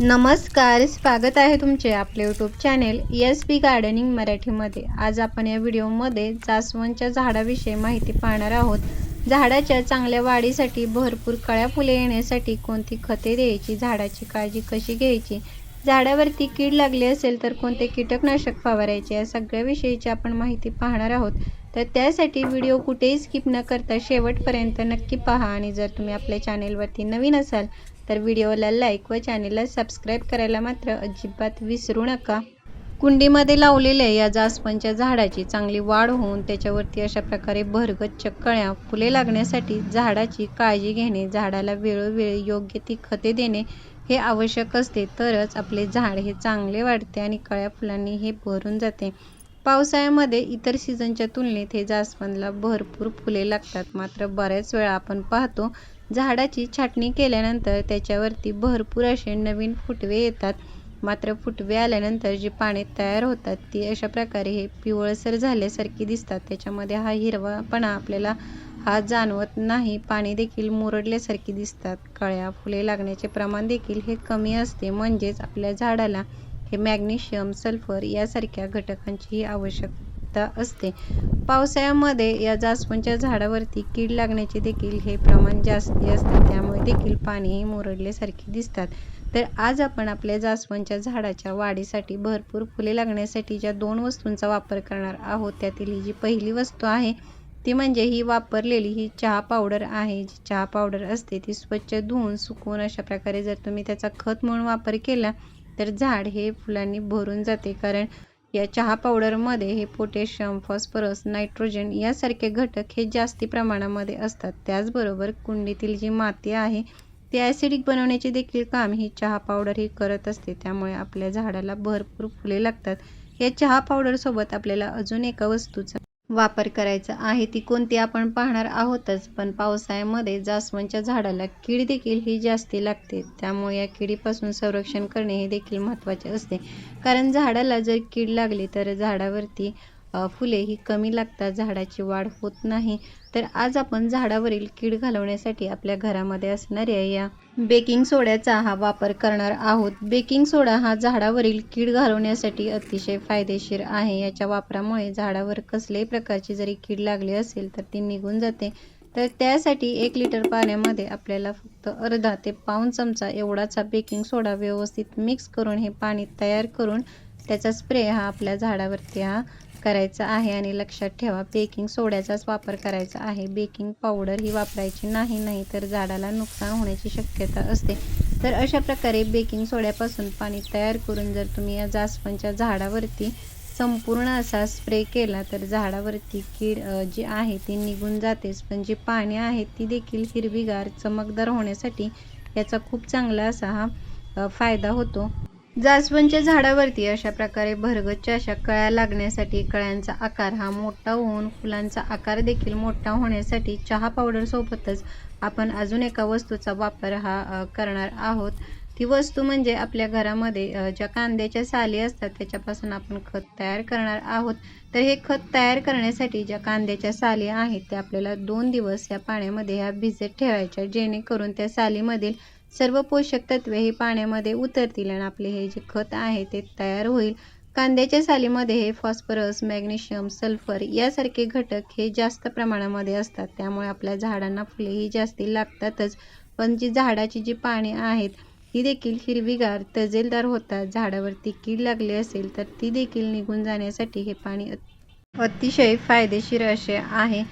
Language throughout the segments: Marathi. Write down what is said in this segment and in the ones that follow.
नमस्कार स्वागत आहे तुमचे आपले YouTube channel S P gardening मराठीमध्ये. आज आपण या व्हिडिओमध्ये जास्वंदच्या झाडाविषयी माहिती पाहणार आहोत. झाडाच्या चांगल्या वाढीसाठी भरपूर कळ्या फुले येण्यासाठी कोणती खते द्यायची झाडाची काळजी कशी घ्यायची झाडावरती कीड लागली असेल तर कोणते कीटकनाशक फवारायचे या सगळ्याविषयीची आपण माहिती पाहणार आहोत. तर त्यासाठी व्हिडिओ कुठेही स्किप न करता शेवटपर्यंत नक्की पहा आणि जर तुम्ही आपल्या चॅनेलवरती नवीन असाल तर व्हिडिओला लाईक व चॅनेलला सबस्क्राईब करायला मात्र अजिबात विसरू नका. कुंडीमध्ये लावलेल्या या जास्वंदच्या झाडाची चांगली वाढ होऊन त्याच्यावरती अशा प्रकारे भरगच्च कळ्या फुले लागण्यासाठी झाडाची काळजी घेणे झाडाला वेळोवेळी योग्य ती खते देणे हे आवश्यक असते. तरच आपले झाड हे चांगले वाढते आणि कळ्या फुलांनी हे भरून जाते. पावसाळ्यामध्ये इतर सीझनच्या तुलनेत हे जास्वंदला भरपूर फुले लागतात. मात्र बऱ्याच वेळा आपण पाहतो झाडाची छाटणी केल्यानंतर त्याच्यावरती भरपूर असे नवीन फुटवे येतात. मात्र फुटवे आल्यानंतर जी पाने तयार होतात ती अशा प्रकारे हे पिवळसर झाल्यासारखी दिसतात. त्याच्यामध्ये हा हिरवापणा आपल्याला हा जाणवत नाही. पाने देखील मुरडल्यासारखी दिसतात. कळ्या फुले लागण्याचे प्रमाण देखील हे कमी असते. म्हणजेच आपल्या झाडाला हे मॅग्नेशियम सल्फर यासारख्या घटकांचीही आवश्यकता असते. पावसाळ्यामध्ये या जास्वंदच्या झाडावरती कीड लागण्याचे देखील हे प्रमाण जास्ती असते. त्यामुळे देखील पानेही मुरडल्यासारखी दिसतात. तर आज आपण आपल्या जास्वंदच्या झाडाच्या वाढीसाठी भरपूर फुले लागण्यासाठी ज्या दोन वस्तूंचा वापर करणार आहोत त्यातील ही जी पहिली वस्तू आहे ती म्हणजे ही वापरलेली ही चहा पावडर आहे. जी चहा पावडर असते ती स्वच्छ धुवून सुकवून अशा प्रकारे जर तुम्ही त्याचा खत म्हणून वापर केला तर झाड हे फुलांनी भरून जाते. कारण या चहा पावडरमध्ये हे पोटॅशियम फॉस्फरस नायट्रोजन यासारखे घटक हे जास्ती प्रमाणामध्ये असतात. त्याचबरोबर कुंडीतील जी माती आहे ती ॲसिडिक बनवण्याचे देखील काम ही चहा पावडर ही करत असते. त्यामुळे आपल्या झाडाला भरपूर फुले लागतात. या चहा पावडरसोबत आपल्याला अजून एका वस्तूचा वापर करायचा आहे ती कोणती आपण पाहणार आहोतच पण पावसाळ्यामध्ये जास्वंदच्या झाडाला कीड देखील ही जास्ती लागते. त्यामुळे या किडीपासून संरक्षण करणे हे देखील महत्त्वाचे असते. कारण झाडाला जर कीड लागली तर झाडावरती फुले ही कमी लागतात झाडाची वाढ होत नाही. तर आज आपण झाडावरील कीड घालवण्यासाठी आपल्या घरामध्ये असणाऱ्या या बेकिंग सोड्याचा हा वापर करणार आहोत. बेकिंग सोडा हा झाडावरील कीड घालवण्यासाठी अतिशय फायदेशीर आहे. याच्या वापरामुळे झाडावर कसल्याही प्रकारची जरी कीड लागली असेल तर ती निघून जाते. तर त्यासाठी एक लिटर पाण्यामध्ये आपल्याला फक्त अर्धा ते पाऊण चमचा एवढाचा बेकिंग सोडा व्यवस्थित मिक्स करून हे पाणी तयार करून त्याचा स्प्रे हा आपल्या झाडावरती हा करायचा आहे आणि लक्षात ठेवा बेकिंग सोड्याचाच वापर करायचा आहे. बेकिंग पावडर ही वापरायची नाही नाही तर झाडाला नुकसान होण्याची शक्यता असते. तर अशा प्रकारे बेकिंग सोड्यापासून पाणी तयार करून जर तुम्ही या जास्वंदच्या झाडावरती संपूर्ण असा स्प्रे केला तर झाडावरती कीड जी आहे ती निघून जातेच. पण जी पाने आहेत ती देखील हिरवीगार चमकदार होण्यासाठी याचा खूप चांगला असा हा फायदा होतो. जास्वंदच्या झाडावरती अशा प्रकारे भरगच्च्या अशा कळ्या लागण्यासाठी कळ्यांचा आकार हा मोठा होऊन फुलांचा आकार देखील मोठा होण्यासाठी चहा पावडरसोबतच आपण अजून एका वस्तूचा वापर हा करणार आहोत. ती वस्तू म्हणजे आपल्या घरामध्ये ज्या कांद्याच्या साली असतात त्याच्यापासून आपण खत तयार करणार आहोत. तर हे खत तयार करण्यासाठी ज्या कांद्याच्या साली आहेत त्या आपल्याला दोन दिवस या पाण्यामध्ये ह्या भिजत ठेवायच्या जेणेकरून त्या सालीमधील सर्व पोषक तत्वे हे पाण्यामध्ये उतरतील आणि आपले हे जे खत आहे ते तयार होईल. कांद्याच्या सालीमध्ये हे फॉस्फरस मॅग्नेशियम सल्फर यासारखे घटक हे जास्त प्रमाणामध्ये असतात. त्यामुळे आपल्या झाडांना फुलेही जास्ती लागतातच. पण जी झाडाची जी पाने आहेत ती देखील हिरवीगार तजेलदार होतात. झाडावरती कीड लागली असेल तर ती देखील निघून जाण्यासाठी हे पाणी अतिशय फायदेशीर असे आहे.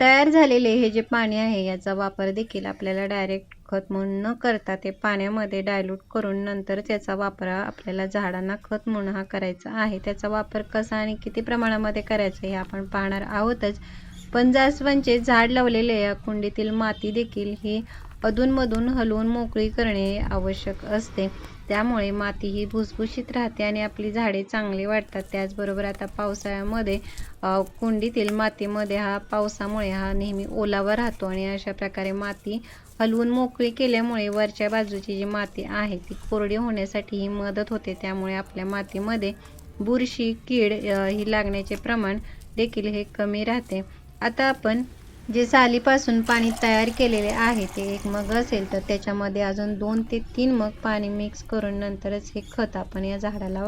तयार झालेले हे जे पाणी आहे याचा वापर देखील आपल्याला डायरेक्ट खत म्हणून न करता ते पाण्यामध्ये डायल्यूट करून नंतर त्याचा वापर आपल्याला झाडांना खत म्हणून हा करायचा आहे. त्याचा वापर कसा आणि किती प्रमाणामध्ये करायचा हे आपण पाहणार आहोतच. पण जास्वंदचे झाड लावलेले या कुंडीतील माती देखील ही अधूनमधून हलवून मोकळी करणे आवश्यक असते. त्यामुळे माती ही भुसभुशीत राहते आणि आपली झाडे चांगली वाढतात. त्याचबरोबर आता पावसाळ्यामध्ये कुंडीतील मातीमध्ये हा पावसामुळे हा नेहमी ओलावा राहतो आणि अशा प्रकारे माती हलवून मोकळी केल्यामुळे वरच्या बाजूची जी माती आहे ती कोरडी होण्यासाठी ही मदत होते. त्यामुळे आपल्या मातीमध्ये बुरशी कीड ही लागण्याचे प्रमाण देखील हे कमी राहते. आता आपण जे सालीपासून पाणी तयार केलेले आहे ते एक मग असेल तर त्याच्यामध्ये अजून दोन ते तीन मग पाणी मिक्स करून नंतरच हे खत आपण या झाडाला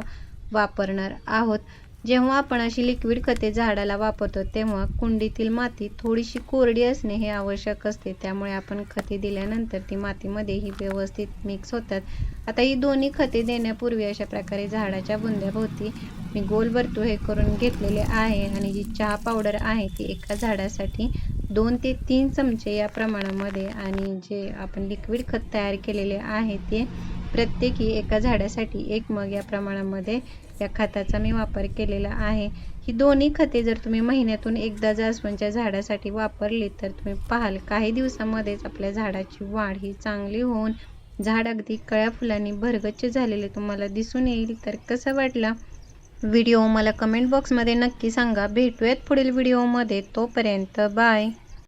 वापरणार आहोत. जेव्हा आपण अशी लिक्विड खते झाडाला वापरतो तेव्हा कुंडीतील माती थोडीशी कोरडी असणे हे आवश्यक असते. त्यामुळे आपण खते दिल्यानंतर ती मातीमध्येही व्यवस्थित मिक्स होतात. आता ही दोन्ही खते देण्यापूर्वी अशा प्रकारे झाडाच्या बुंद्याभोवती मी गोल वर्तुळ हे करून घेतलेले आहे आणि जी चहा पावडर आहे ती एका झाडासाठी दोन ते तीन चमचे या प्रमाणामध्ये आणि जे आपण लिक्विड खत तयार केलेले आहे ते प्रत्येकी एका झाडासाठी एक मग या प्रमाणामध्ये या खताचा मी वापर केलेला आहे. ही दोन्ही खते जर तुम्ही महिन्यातून एकदा जास्वंदच्या झाडासाठी वापरली तर तुम्ही पाहाल काही दिवसामध्येच आपल्या झाडाची वाढ ही चांगली होऊन झाड अगदी कळ्या फुलांनी भरगच्च झालेले तुम्हाला दिसून येईल. तर कसं वाटलं? व्हिडिओ मला कमेंट बॉक्समध्ये नक्की सांगा. भेटूयात पुढील व्हिडिओमध्ये. तोपर्यंत बाय.